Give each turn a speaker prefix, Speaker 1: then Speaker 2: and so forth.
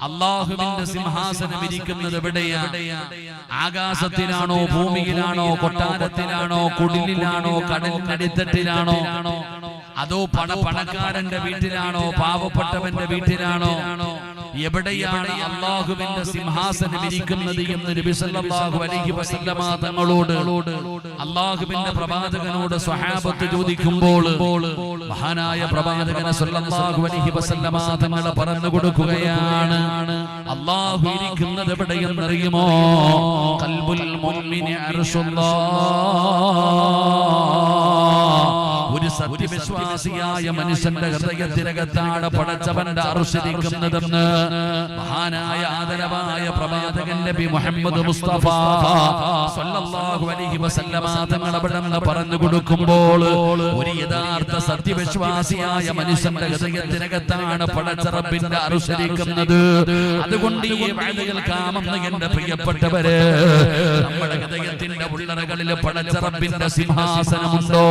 Speaker 1: അള്ളാഹുവിന്റെ സിംഹാസനം ഇരിക്കുന്നത് എവിടെയാ? ആകാശത്തിലാണോ ഭൂമിയിലാണോ കൊട്ടാരത്തിലാണോ കുടിലിലാണോ കടലിനടിത്തട്ടിലാണോ അതോ പണ പണക്കാരന്റെ വീട്ടിലാണോ പാവപ്പെട്ടവന്റെ വീട്ടിലാണോ? എവിടെയാണ് അള്ളാഹുവിന്റെ സിംഹാസനം ഇരിക്കുന്നത് എന്ന് നബി സല്ലല്ലാഹു അലൈഹി വസല്ലമ തങ്ങളോട് അള്ളാഹുവിന്റെ പ്രവാചകനോട് സ്വഹാബത്ത് ചോദിക്കുമ്പോൾ മഹാനായ പ്രവാചകൻ സല്ലല്ലാഹു അലൈഹി വസല്ലമ തങ്ങൾ പറഞ്ഞു കൊടുക്കുകയാണ്. അള്ളാഹു ഇരിക്കുന്നത് എവിടെയെന്നറിയുമോ കൽബുൽ മുഅ്മിനി അർശുല്ലാഹ് ഒരു സത്യവിശ്വാസിയായ മനുഷ്യന്റെ ഹൃദയത്തിനകത്താണ് പടച്ചവന്റെ അർശിരിക്കുന്നതെന്ന് മഹാനായ ആദരവായ പ്രവാചകൻ നബി മുഹമ്മദ് മുസ്തഫ സല്ലല്ലാഹു അലൈഹി വസല്ലമ തങ്ങൾ അവിടെ പറഞ്ഞു കൊടുക്കുമ്പോൾ ഒരു യഥാർത്ഥ സത്യവിശ്വാസിയായ മനുഷ്യന്റെ ഹൃദയത്തിനകത്താണ് പടച്ചറബിന്റെ അർശിരിക്കുന്നത് അതുകൊണ്ട് ഈ വാഴകൾ കാമെന്ന് എന്റെ പ്രിയപ്പെട്ടവര് നമ്മുടെ ഹൃദയത്തിന്റെ ഉള്ളറകളിൽ പടച്ചറബിന്റെ സിംഹാസനമുണ്ടോ?